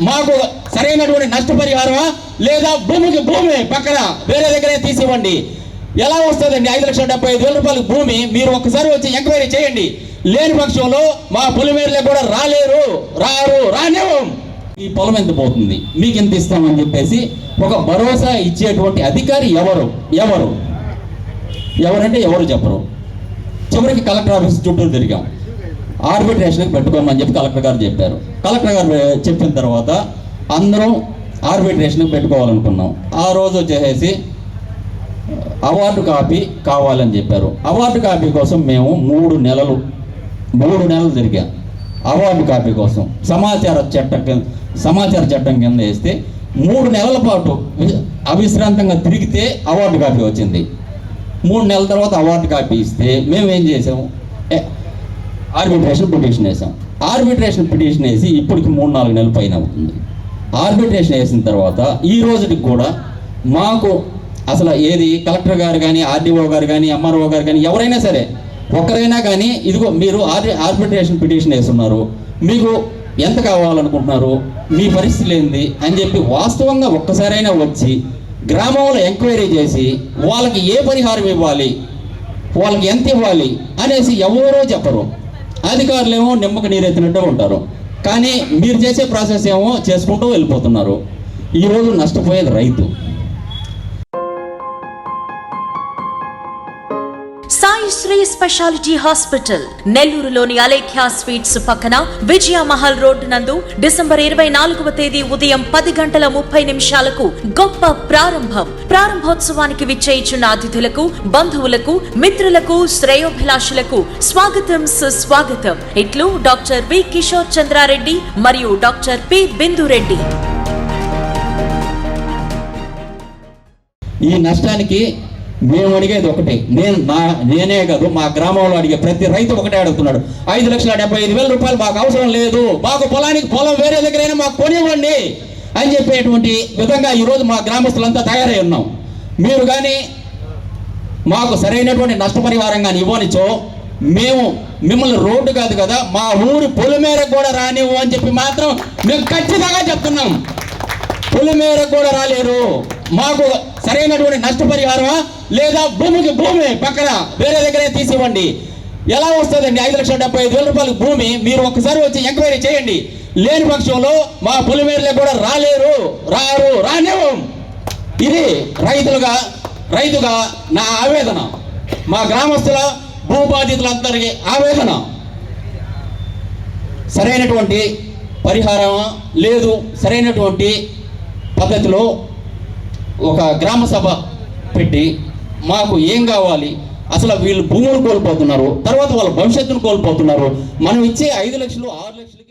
మాకు సరైనటువంటి నష్టపరిహారమా? లేదా భూమికి భూమి పక్కన వేరే దగ్గరే తీసివ్వండి. ఎలా వస్తుందండి? ఐదు లక్షల డెబ్బై ఐదు వేల రూపాయల భూమి మీరు ఒక్కసారి వచ్చి ఎంక్వైరీ చేయండి. లేని పక్షంలో మా పొలిమేరలే కూడా రాలేరు రారు రానివ్వం. ఈ పొలం ఎంత పోతుంది? మీకు ఎంత ఇస్తామని చెప్పేసి ఒక భరోసా ఇచ్చేటువంటి అధికారి ఎవరు? ఎవరు? ఎవరంటే ఎవరు చెప్పరు? చివరికి కలెక్టర్ ఆఫీస్ చుట్టూ తిరిగాం. ఆర్బిట్రేషన్కి పెట్టుకోమని చెప్పి కలెక్టర్ గారు చెప్పారు. కలెక్టర్ గారు చెప్పిన తర్వాత అందరం ఆర్బిట్రేషన్కి పెట్టుకోవాలనుకున్నాం. ఆ రోజు వచ్చేసి అవార్డు కాపీ కావాలని చెప్పారు. అవార్డు కాపీ కోసం మేము మూడు నెలలు మూడు నెలలు తిరిగాం అవార్డు కాపీ కోసం సమాచార చట్టం కింద సమాచార చట్టం కింద వేస్తే మూడు నెలల పాటు అవిశ్రాంతంగా తిరిగితే అవార్డు కాపీ వచ్చింది. మూడు నెలల తర్వాత అవార్డు కాపీ ఇస్తే మేము ఏం చేసాము ఆర్బిట్రేషన్ పిటిషన్ వేసాం ఆర్బిట్రేషన్ పిటిషన్ వేసి ఇప్పటికి మూడు నాలుగు నెలల పైన అవుతుంది. ఆర్బిట్రేషన్ వేసిన తర్వాత ఈ రోజుకి కూడా మాకు అసలు ఏది కలెక్టర్ గారు కానీ ఆర్డీఓ గారు కానీ ఎంఆర్ఓ గారు కానీ ఎవరైనా సరే ఒక్కరైనా కానీ ఇదిగో మీరు ఆర్ ఆర్బిట్రేషన్ పిటిషన్ వేస్తున్నారు మీకు ఎంత కావాలనుకుంటున్నారు? మీ పరిస్థితులు ఏంది? అని చెప్పి వాస్తవంగా ఒక్కసారైనా వచ్చి గ్రామంలో ఎంక్వైరీ చేసి వాళ్ళకి ఏ పరిహారం ఇవ్వాలి? వాళ్ళకి ఎంత ఇవ్వాలి? అనేసి ఎవరో చెప్పరు. అధికారులేమో నిమ్మక నీరెత్తినట్టే ఉంటారు. కానీ మీరు చేసే ప్రాసెస్ ఏమో చేసుకుంటూ వెళ్ళిపోతున్నారు. ఈరోజు నష్టపోయేది రైతు. సాయి శ్రీ స్పెషాలిటీ హాస్పిటల్ నెల్లూరులోని అలేఖ్యా స్వీట్స్ పక్కన విజయ మహల్ రోడ్డు నందు డిసెంబర్ ఇరవై నాలుగవ తేదీ ఉదయం పది గంటల ముప్పై నిమిషాలకు గొప్ప ప్రారంభం. ప్రారంభోత్సవానికి విచ్చేయిచున్న అతిథులకు బంధువులకు మిత్రులకు శ్రేయోభిలాషులకు స్వాగతం సుస్వాగతం. ఇట్లు డాక్టర్ వి కిషోర్ చంద్రారెడ్డి మరియు డాక్టర్ పి బిందురెడ్డి. ఈ నష్టానికి మేము అడిగేది ఒకటే. నేను నా నేనే కాదు మా గ్రామంలో అడిగే ప్రతి రైతు ఒకటే అడుగుతున్నాడు. ఐదు లక్షల డెబ్బై ఐదు వేల రూపాయలు మాకు అవసరం లేదు. మాకు పొలానికి పొలం వేరే దగ్గరైనా మాకు కొనివ్వండి అని చెప్పేటువంటి విధంగా ఈరోజు మా గ్రామస్తులంతా తయారై ఉన్నాం. మీరు కానీ మాకు సరైనటువంటి నష్టపరిహారం కానీ ఇవ్వనిచో మేము మిమ్మల్ని రోడ్డు కాదు కదా మా ఊరి పొలిమేర కూడా రానివ్వు అని చెప్పి మాత్రం మేము ఖచ్చితంగా చెప్తున్నాం. పొలిమేరకు కూడా రాలేరు. మాకు సరైనటువంటి నష్టపరిహారమా లేదా భూమికి భూమి పక్కన వేరే దగ్గరే తీసివ్వండి. ఎలా వస్తుందండి? ఐదు లక్షల డెబ్బై ఐదు వేల రూపాయల భూమి మీరు ఒకసారి వచ్చి ఎంక్వైరీ చేయండి. లేని పక్షంలో మా పొలిమేరలే కూడా రాలేరు రారు రానివ్వం. ఇది రైతులుగా రైతుగా నా ఆవేదన. మా గ్రామస్తుల భూబాధితులందరికీ ఆవేదన. సరైనటువంటి పరిహారం లేదు సరైనటువంటి పద్ధతిలో ఒక గ్రామ సభ పెట్టి మాకు ఏం కావాలి? అసలు వీళ్ళు భూములు కోల్పోతున్నారు తర్వాత వాళ్ళ భవిష్యత్తును కోల్పోతున్నారు. మనం ఇచ్చే ఐదు లక్షలు ఆరు లక్షలు